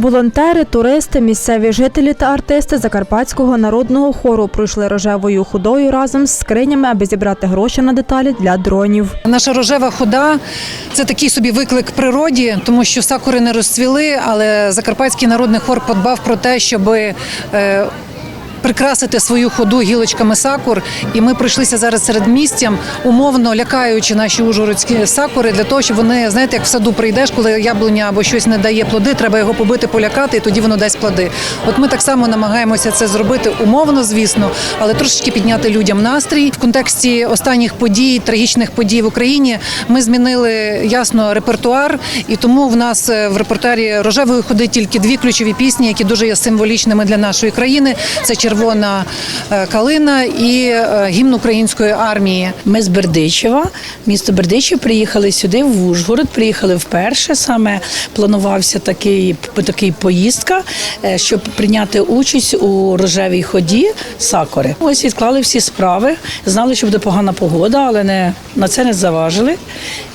Волонтери, туристи, місцеві жителі та артисти Закарпатського народного хору пройшли рожевою ходою разом з скринями, аби зібрати гроші на деталі для дронів. Наша рожева хода це такий собі виклик природі, тому що сакури не розцвіли, але Закарпатський народний хор подбав про те, щоб е, прикрасити свою ходу гілочками сакур. І ми пройшлися зараз серед місцям, умовно лякаючи наші ужгородські сакури для того, щоб вони, знаєте, як в саду прийдеш, коли яблуня або щось не дає плоди, треба його побити, полякати, і тоді воно дасть плоди. От ми так само намагаємося це зробити умовно, звісно, але трошечки підняти людям настрій в контексті останніх подій, трагічних подій в Україні. Ми змінили ясно репертуар, і тому в нас е, в репертуарі рожевої ходи тільки дві ключові пісні, які дуже є символічними для нашої країни. Це червона е, калина і е, гімн української армії. Ми з Бердичева, місто Бердичів, приїхали сюди, в Ужгород. Приїхали вперше. Саме планувався такий, такий поїздка, е, щоб прийняти участь у рожевій ході сакури. Ось відклали всі справи. Знали, що буде погана погода, але не на це не заважили.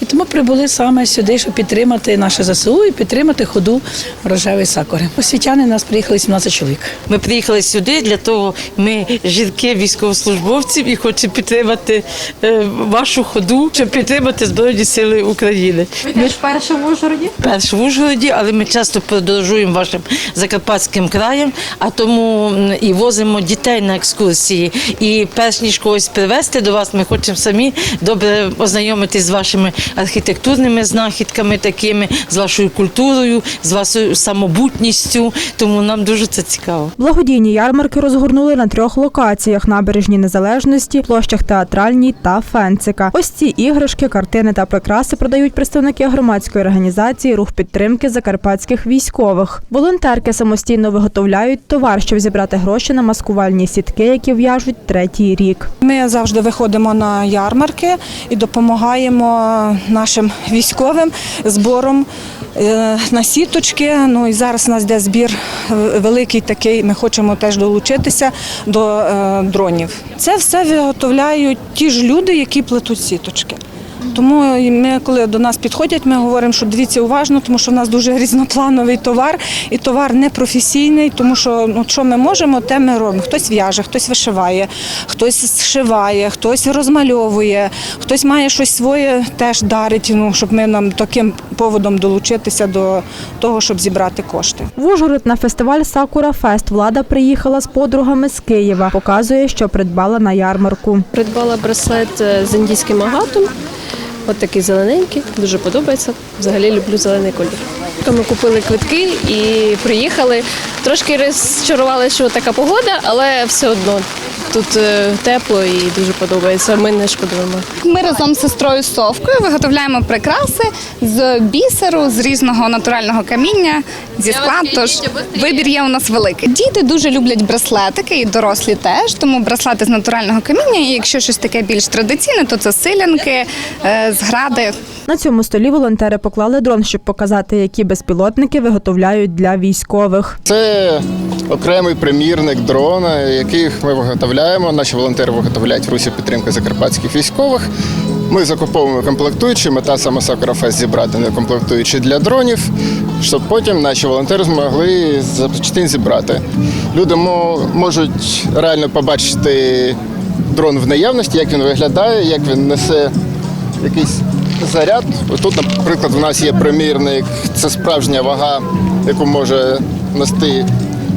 І тому прибули саме сюди, щоб підтримати наше ЗСУ і підтримати ходу рожевої сакури. Освітяни нас приїхали 17 чоловік. Ми приїхали сюди для того, ми жінки військовослужбовців і хочемо підтримати е, вашу ходу, щоб підтримати Збройні Сили України. Ви ж перше в Ужгороді? Перш в Ужгороді, але ми часто подорожуємо вашим закарпатським краєм, а тому і возимо дітей на екскурсії. І перш ніж когось привезти до вас, ми хочемо самі добре ознайомитись з вашими архітектурними знахідками, такими, з вашою культурою, з вашою самобутністю. Тому нам дуже це цікаво. Благодійні ярмарки розгорнули на трьох локаціях: набережній незалежності, площах театральній та фенцика. Ось ці іграшки, картини та прикраси продають представники громадської організації Рух підтримки закарпатських військових. Волонтерки самостійно виготовляють товар, щоб зібрати гроші на маскувальні сітки, які в'яжуть третій рік. Ми завжди виходимо на ярмарки і допомагаємо нашим військовим збором на сіточки. Ну і зараз у нас йде збір е, великий такий. Ми хочемо теж долучитися до е, дронів. Це все виготовляють ті ж люди, які плетуть сіточки. Тому ми, коли до нас підходять, ми говоримо, що дивіться уважно, тому що в нас дуже різноплановий товар, і товар непрофесійний, тому що ну, що ми можемо, те ми робимо. Хтось в'яже, хтось вишиває, хтось зшиває, хтось розмальовує, хтось має щось своє, теж дарить, ну, щоб ми нам таким поводом долучитися до того, щоб зібрати кошти. В Ужгород на фестиваль Сакура Фест влада приїхала з подругами з Києва. Показує, що придбала на ярмарку. Придбала браслет е, з індійським агатом. От такий зелененький, дуже подобається. Взагалі люблю зелений колір. Ми купили квитки і приїхали. Трошки розчарували, що така погода, але все одно тут е, тепло і дуже подобається. Ми не шкодуємо. Ми разом з сестрою Совкою виготовляємо прикраси з бісеру, з різного натурального каміння, зі скла. Тож вибір є у нас великий. Діти дуже люблять браслетики, і дорослі теж. Тому браслети з натурального каміння. І якщо щось таке більш традиційне, то це силянки, е, згради. На цьому столі волонтери поклали дрон, щоб показати, які безпілотники виготовляють для військових. Це окремий примірник дрона, яких ми виготовляємо. Наші волонтери виготовляють в Русі підтримки закарпатських військових. Ми закуповуємо комплектуючі, мета саме Сакрафест зібрати не комплектуючі для дронів, щоб потім наші волонтери змогли за зібрати. Люди мо- можуть реально побачити дрон в наявності, як він виглядає, як він несе якийсь заряд. Тут, наприклад, в нас є примірник, це справжня вага, яку може нести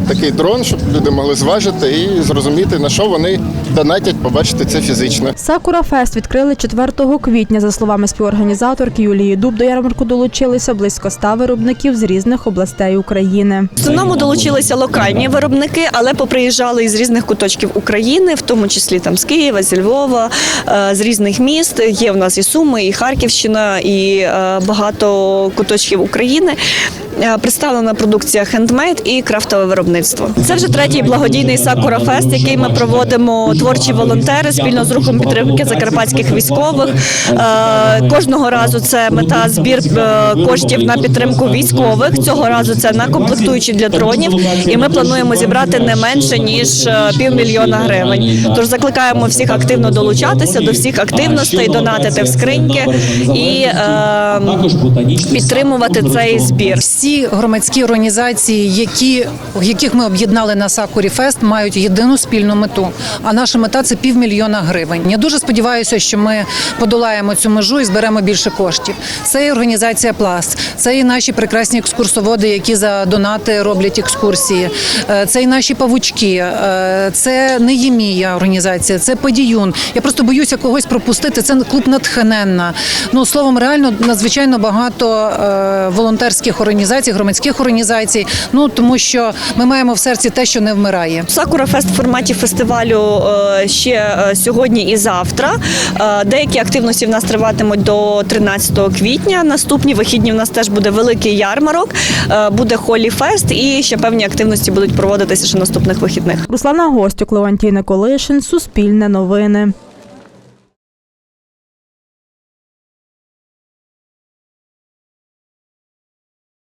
такий дрон, щоб люди могли зважити і зрозуміти, на що вони донатять, побачити це фізично. Сакура Фест відкрили 4 квітня. За словами співорганізаторки Юлії Дуб, до ярмарку долучилися близько 100 виробників з різних областей України. В основному долучилися локальні виробники, але поприїжджали із різних куточків України, в тому числі там з Києва, зі Львова, е, з різних міст. Є в нас і Суми, і Харківщина, і е, багато куточків України. Е, Представлена продукція хендмейд і крафтове виробництво. Це вже третій благодійний Сакура Фест, який ми проводимо творчі волонтери спільно з рухом підтримки закарпатських військових. Е, Кожного разу це мета збір е, коштів на підтримку військових. Цього разу це на комплектуючі для дронів. І ми плануємо зібрати не менше ніж півмільйона гривень. Тож закликаємо всіх активно долучатися до всіх активностей, донатити в скриньки і е, підтримувати цей збір. Всі громадські організації, які, яких ми об'єднали на Сакурі Фест, мають єдину спільну мету. А наша мета це півмільйона гривень. Я дуже сподіваюся, що ми подолаємо цю межу і зберемо більше коштів. Це і організація Пласт, це і наші прекрасні екскурсоводи, які за донати роблять екскурсії. Е, Це і наші павучки, е, це Неємія організація, це Подіюн. Я просто боюся когось пропустити. Це клуб натхненна. Ну словом, реально надзвичайно багато е, волонтерських організацій, громадських організацій. Ну тому що ми маємо в серці те, що не вмирає. Сакура Фест в форматі фестивалю е, ще е, сьогодні і завтра. Е, Деякі активності в нас триватимуть до 13 квітня. Наступні вихідні в нас теж буде великий ярмарок, буде холі фест і ще певні активності будуть проводитися ще наступних вихідних. Руслана Гостюк, Леонтій Николишин, Суспільне новини.